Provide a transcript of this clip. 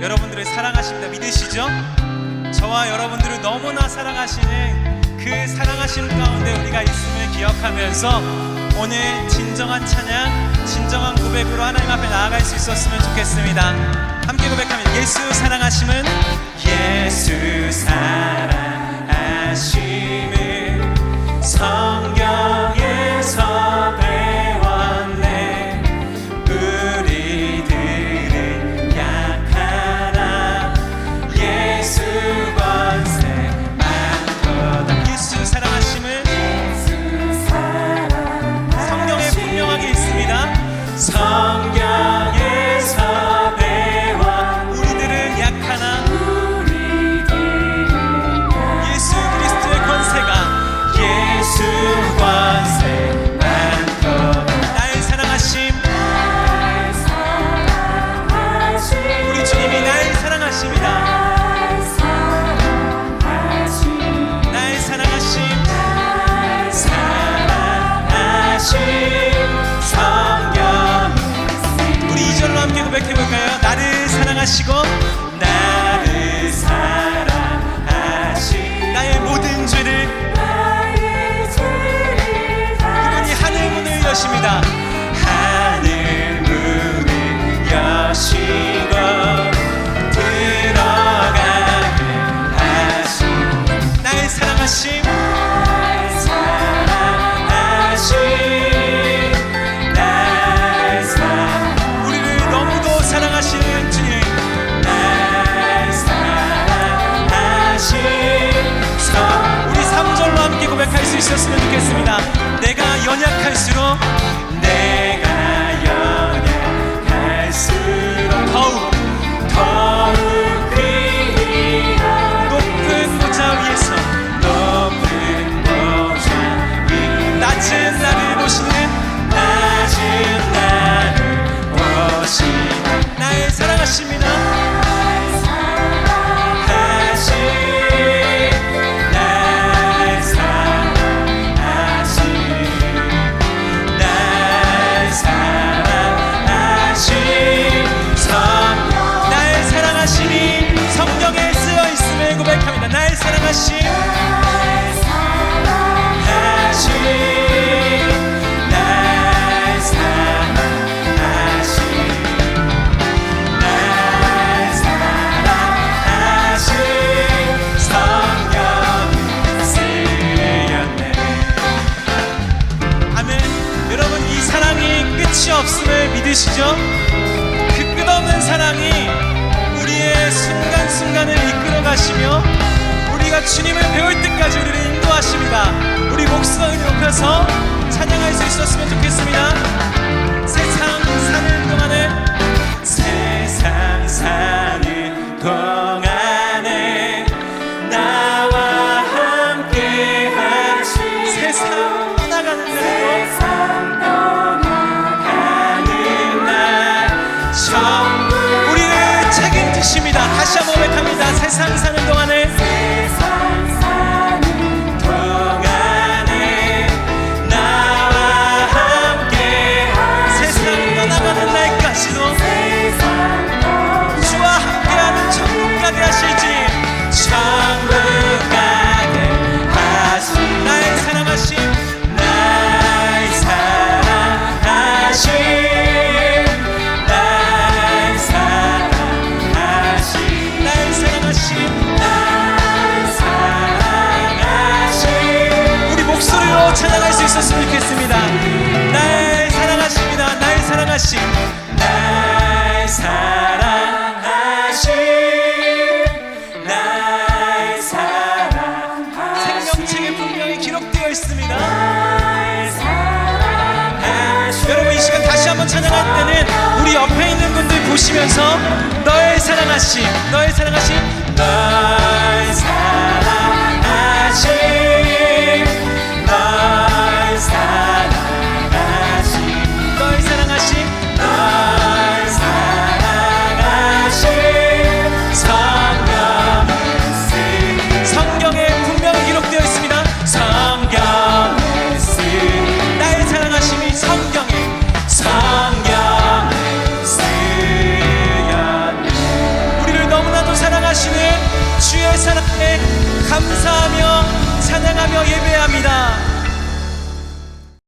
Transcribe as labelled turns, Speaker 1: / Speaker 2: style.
Speaker 1: 여러분들을 사랑하십니다. 믿으시죠? 저와 여러분들을 너무나 사랑하시는 그 사랑하심 가운데 우리가 있음을 기억하면서 오늘 진정한 찬양, 진정한 고백으로 하나님 앞에 나아갈 수 있었으면 좋겠습니다. 함께 볼까요? 나를 사랑하시고 나를 사랑하시 나의 모든 죄를 그분이 하늘 문을 여십니다 있었으면 좋겠습니다 가시며 우리가 주님을 배울 때까지 우리를 인도하십니다. 우리 목숨을 높여서 찬양할 수 있었으면 좋겠습니다. 세상 사는 동안에 세상 사는 동안에 나와 함께 하시 세상 떠나가는 날도 가는 날 전부 우리를 책임지십니다. 다시 한번 고백합니다. 세상 사는 있었으면 좋겠습니다. 나의 사랑하십니다. 나의 사랑하심. 나의 사랑하심. 나의 사랑 생명책에 분명히 기록되어 있습니다. 여러분 이 시간 다시 한번 찬양할 때는 우리 옆에 있는 분들 보시면서 너의 사랑하심 너의 사랑하심 너 하시는 주의 사랑에 감사하며 찬양하며 예배합니다.